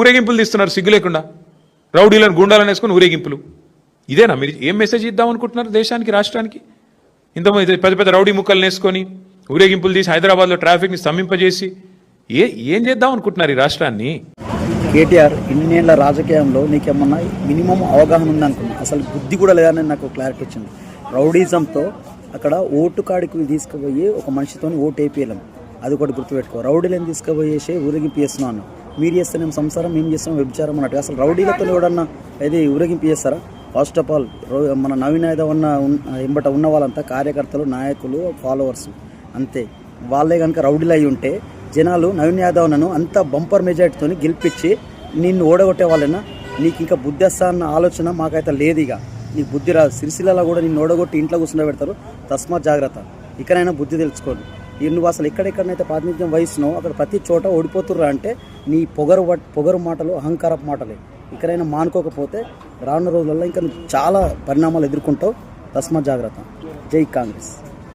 ఊరేగింపులు తీస్తున్నారు సిగ్గు లేకుండా. రౌడీలను గుండాలను వేసుకొని ఊరేగింపులు. ఇదేనా? మీరు ఏం మెసేజ్ ఇద్దాం అనుకుంటున్నారు దేశానికి రాష్ట్రానికి? ఇంతమంది పెద్ద పెద్ద రౌడీ ముక్కలు వేసుకొని ఊరేగింపులు తీసి హైదరాబాద్లో ట్రాఫిక్ని స్తంభింపజేసి ఏ ఏం చేద్దాం అనుకుంటున్నారు ఈ రాష్ట్రాన్ని? కేటీఆర్ ఇన్నేళ్ళ రాజకీయంలో నీకేమన్నా మినిమం అవగాహన ఉందనుకున్నా అసలు బుద్ధి కూడా లేదని నాకు క్లారిటీ వచ్చింది. రౌడీజంతో అక్కడ ఓటు కాడికి తీసుకుపోయి ఒక మనిషితో ఓటు వేపియలేం అది ఒకటి గుర్తుపెట్టుకో. రౌడీలను తీసుకుపోయేసి ఊరేగింపు చేస్తున్నాను. మీరు చేస్తేనేం సంసారం మేము చేస్తాం వ్యభిచారం అన్నట్టు. అసలు రౌడీలతో ఎవడన్నా ఇది ఊరేగింపు చేస్తారా? ఫస్ట్ ఆఫ్ ఆల్ మన నవీన యాదవ్ ఉన్న ఎంబట ఉన్న వాళ్ళంతా కార్యకర్తలు నాయకులు ఫాలోవర్స్ అంతే. వాళ్ళే కనుక రౌడీలు అయి ఉంటే జనాలు నవీన్ యాదవ్ను అంత బంపర్ మెజార్టీతో గెలిపించి నిన్ను ఓడగొట్టే వాళ్ళైనా నీకు ఇంకా బుద్ధిస్తా అన్న ఆలోచన మాకైతే లేదు ఇక నీకు బుద్ధి రాదు. సిరిసిల్లలో కూడా నిన్ను ఓడగొట్టి ఇంట్లో కూర్చుండ పెడతారు తస్మాత్ జాగ్రత్త. ఇక్కడైనా బుద్ధి తెలుసుకోండి. నువ్వు అసలు ఎక్కడెక్కడనైతే ప్రాతినిధ్యం వహిస్తున్నావు అక్కడ ప్రతి చోట ఓడిపోతుర్రా అంటే నీ పొగరు పొగరు మాటలు అహంకారపు మాటలే. ఇక్కడైనా మానుకోకపోతే రానున్న రోజులలో ఇంకా నువ్వు చాలా పరిణామాలు ఎదుర్కొంటావు. తస్మా జాగ్రత్త. జై కాంగ్రెస్.